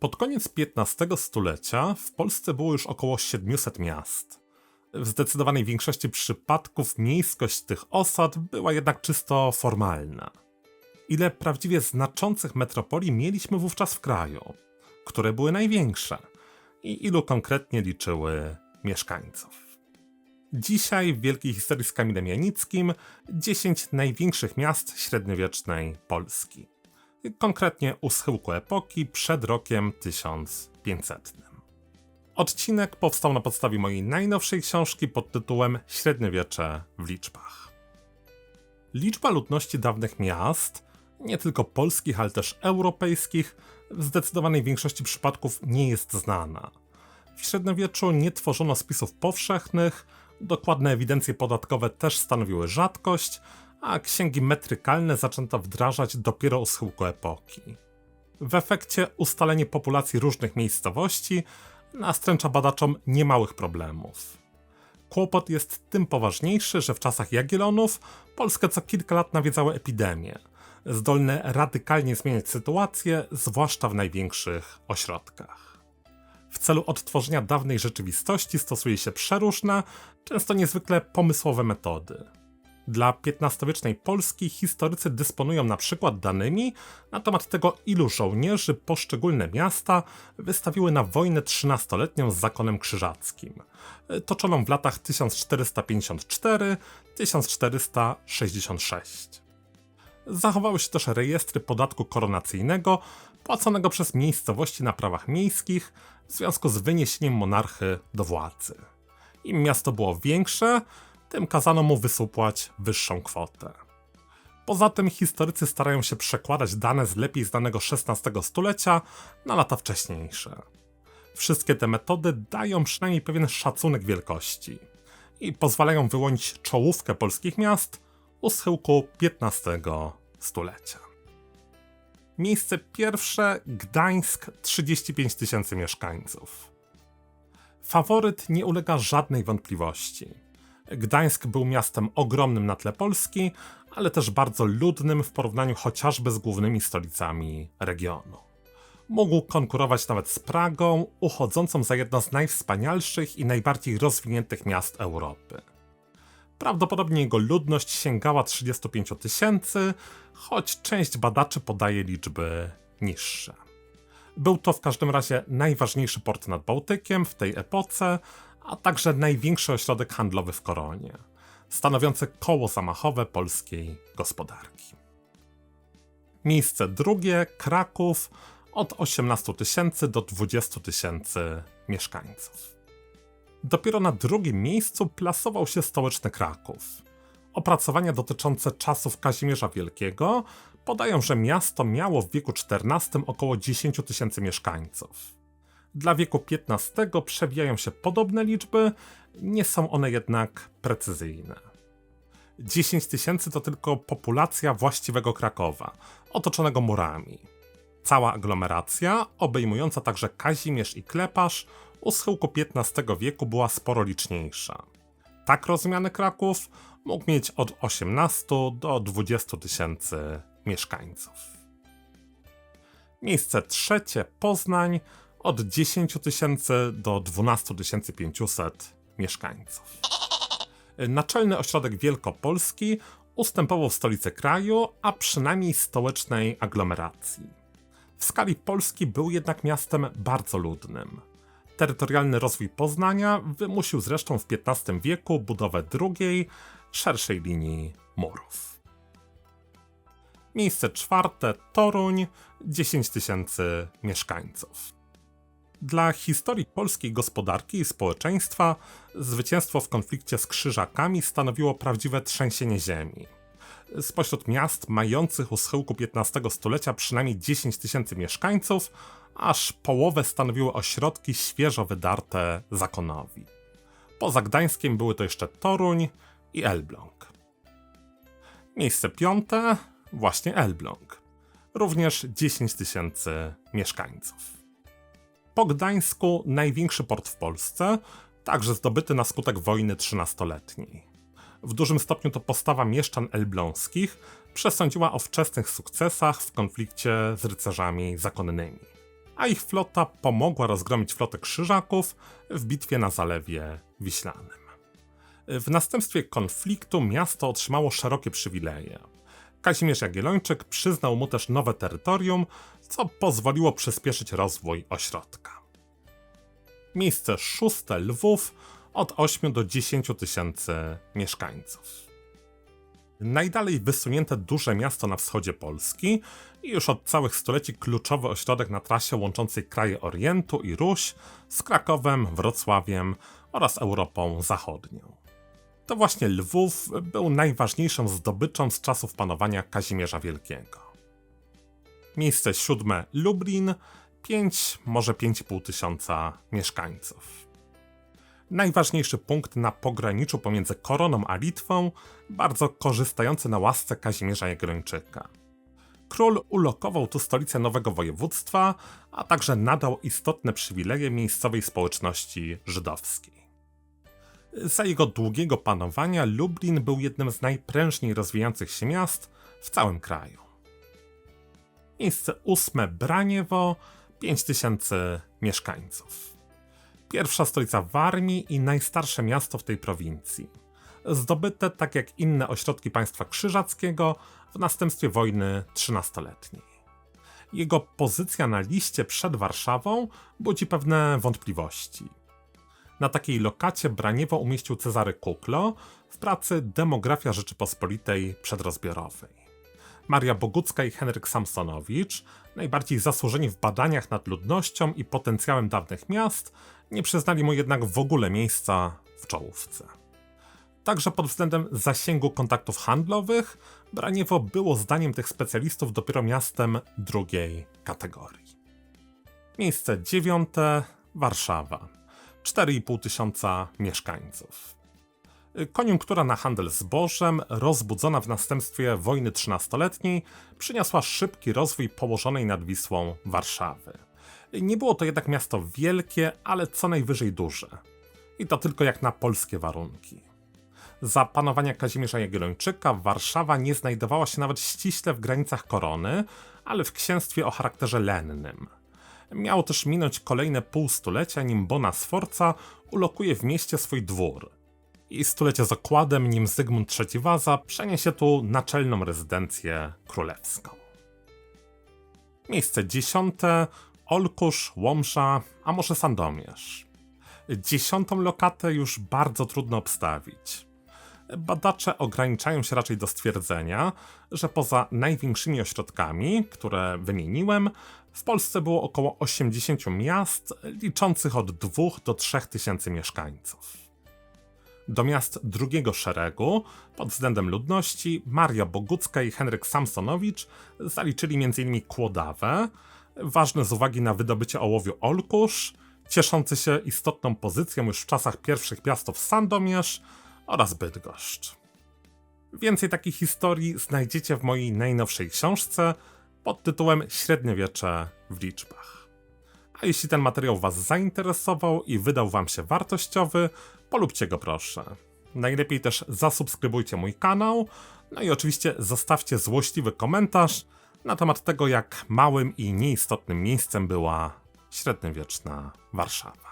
Pod koniec XV stulecia w Polsce było już około 700 miast. W zdecydowanej większości przypadków miejskość tych osad była jednak czysto formalna. Ile prawdziwie znaczących metropolii mieliśmy wówczas w kraju? Które były największe? I ilu konkretnie liczyły mieszkańców? Dzisiaj w Wielkiej Historii z Kamilem Janickim 10 największych miast średniowiecznej Polski konkretnie u schyłku epoki przed rokiem 1500. Odcinek powstał na podstawie mojej najnowszej książki pod tytułem Średniowiecze w liczbach. Liczba ludności dawnych miast, nie tylko polskich, ale też europejskich, w zdecydowanej większości przypadków nie jest znana. W średniowieczu nie tworzono spisów powszechnych, dokładne ewidencje podatkowe też stanowiły rzadkość, a księgi metrykalne zaczęto wdrażać dopiero u schyłku epoki. W efekcie ustalenie populacji różnych miejscowości nastręcza badaczom niemałych problemów. Kłopot jest tym poważniejszy, że w czasach Jagiellonów Polskę co kilka lat nawiedzały epidemie, zdolne radykalnie zmieniać sytuację, zwłaszcza w największych ośrodkach. W celu odtworzenia dawnej rzeczywistości stosuje się przeróżne, często niezwykle pomysłowe metody. Dla XV-wiecznej Polski historycy dysponują na przykład danymi na temat tego, ilu żołnierzy poszczególne miasta wystawiły na wojnę trzynastoletnią z zakonem krzyżackim, toczoną w latach 1454-1466. Zachowały się też rejestry podatku koronacyjnego płaconego przez miejscowości na prawach miejskich w związku z wyniesieniem monarchy do władzy. Im miasto było większe, tym kazano mu wysupłać wyższą kwotę. Poza tym historycy starają się przekładać dane z lepiej znanego XVI stulecia na lata wcześniejsze. Wszystkie te metody dają przynajmniej pewien szacunek wielkości i pozwalają wyłonić czołówkę polskich miast u schyłku XV stulecia. Miejsce pierwsze Gdańsk 35 tysięcy mieszkańców. Faworyt nie ulega żadnej wątpliwości. Gdańsk był miastem ogromnym na tle Polski, ale też bardzo ludnym w porównaniu chociażby z głównymi stolicami regionu. Mógł konkurować nawet z Pragą, uchodzącą za jedno z najwspanialszych i najbardziej rozwiniętych miast Europy. Prawdopodobnie jego ludność sięgała 35 tysięcy, choć część badaczy podaje liczby niższe. Był to w każdym razie najważniejszy port nad Bałtykiem w tej epoce, a także największy ośrodek handlowy w Koronie, stanowiący koło zamachowe polskiej gospodarki. Miejsce drugie Kraków od 18 tysięcy do 20 tysięcy mieszkańców. Dopiero na drugim miejscu plasował się stołeczny Kraków. Opracowania dotyczące czasów Kazimierza Wielkiego podają, że miasto miało w wieku XIV około 10 tysięcy mieszkańców. Dla wieku XV przewijają się podobne liczby, nie są one jednak precyzyjne. 10 tysięcy to tylko populacja właściwego Krakowa, otoczonego murami. Cała aglomeracja, obejmująca także Kazimierz i Klepasz, u schyłku XV wieku była sporo liczniejsza. Tak rozumiany Kraków mógł mieć od 18 do 20 tysięcy mieszkańców. Miejsce trzecie Poznań od 10 tysięcy do 12 500 mieszkańców. Naczelny ośrodek Wielkopolski ustępował stolicę kraju, a przynajmniej stołecznej aglomeracji. W skali Polski był jednak miastem bardzo ludnym. Terytorialny rozwój Poznania wymusił zresztą w XV wieku budowę drugiej, szerszej linii murów. Miejsce czwarte Toruń, 10 tysięcy mieszkańców. Dla historii polskiej gospodarki i społeczeństwa zwycięstwo w konflikcie z Krzyżakami stanowiło prawdziwe trzęsienie ziemi. Spośród miast mających u schyłku XV stulecia przynajmniej 10 tysięcy mieszkańców, aż połowę stanowiły ośrodki świeżo wydarte zakonowi. Poza Gdańskiem były to jeszcze Toruń i Elbląg. Miejsce piąte właśnie Elbląg. Również 10 tysięcy mieszkańców. Po Gdańsku największy port w Polsce, także zdobyty na skutek wojny trzynastoletniej. W dużym stopniu to postawa mieszczan elbląskich przesądziła o wczesnych sukcesach w konflikcie z rycerzami zakonnymi. a ich flota pomogła rozgromić flotę krzyżaków w bitwie na Zalewie Wiślanym. W następstwie konfliktu miasto otrzymało szerokie przywileje. Kazimierz Jagiellończyk przyznał mu też nowe terytorium, co pozwoliło przyspieszyć rozwój ośrodka. Miejsce szóste Lwów od 8 do 10 tysięcy mieszkańców. Najdalej wysunięte duże miasto na wschodzie Polski i już od całych stuleci kluczowy ośrodek na trasie łączącej kraje Orientu i Ruś z Krakowem, Wrocławiem oraz Europą Zachodnią. To właśnie Lwów był najważniejszą zdobyczą z czasów panowania Kazimierza Wielkiego. Miejsce siódme Lublin, 5, może 5,5 tysiąca mieszkańców. Najważniejszy punkt na pograniczu pomiędzy Koroną a Litwą, bardzo korzystający na łasce Kazimierza Jagiellończyka. Król ulokował tu stolicę nowego województwa, a także nadał istotne przywileje miejscowej społeczności żydowskiej. Za jego długiego panowania Lublin był jednym z najprężniej rozwijających się miast w całym kraju. Miejsce ósme Braniewo, 5000 mieszkańców. Pierwsza stolica Warmii i najstarsze miasto w tej prowincji. Zdobyte, tak jak inne ośrodki państwa krzyżackiego, w następstwie wojny trzynastoletniej. Jego pozycja na liście przed Warszawą budzi pewne wątpliwości. Na takiej lokacie Braniewo umieścił Cezary Kuklo w pracy Demografia Rzeczypospolitej przedrozbiorowej. Maria Bogucka i Henryk Samsonowicz, najbardziej zasłużeni w badaniach nad ludnością i potencjałem dawnych miast, nie przyznali mu jednak w ogóle miejsca w czołówce. Także pod względem zasięgu kontaktów handlowych, Braniewo było zdaniem tych specjalistów dopiero miastem drugiej kategorii. Miejsce dziewiąte Warszawa. 4,5 tysiąca mieszkańców. Koniunktura na handel zbożem, rozbudzona w następstwie wojny trzynastoletniej, przyniosła szybki rozwój położonej nad Wisłą Warszawy. Nie było to jednak miasto wielkie, ale co najwyżej duże. I to tylko jak na polskie warunki. Za panowania Kazimierza Jagiellończyka Warszawa nie znajdowała się nawet ściśle w granicach korony, ale w księstwie o charakterze lennym. Miało też minąć kolejne pół stulecia, nim Bona Sforza ulokuje w mieście swój dwór. I stulecie z okładem, nim Zygmunt III Waza przeniesie tu naczelną rezydencję królewską. Miejsce dziesiąte Olkusz, Łomża, a może Sandomierz. Dziesiątą lokatę już bardzo trudno obstawić. Badacze ograniczają się raczej do stwierdzenia, że poza największymi ośrodkami, które wymieniłem, w Polsce było około 80 miast liczących od 2 do 3 tysięcy mieszkańców. Do miast drugiego szeregu, pod względem ludności, Maria Bogucka i Henryk Samsonowicz zaliczyli m.in. Kłodawę, ważne z uwagi na wydobycie ołowiu Olkusz, cieszący się istotną pozycją już w czasach pierwszych piastów Sandomierz oraz Bydgoszcz. Więcej takich historii znajdziecie w mojej najnowszej książce pod tytułem Średniowiecze w liczbach. A jeśli ten materiał Was zainteresował i wydał Wam się wartościowy, polubcie go proszę. Najlepiej też zasubskrybujcie mój kanał, no i oczywiście zostawcie złośliwy komentarz na temat tego, jak małym i nieistotnym miejscem była średniowieczna Warszawa.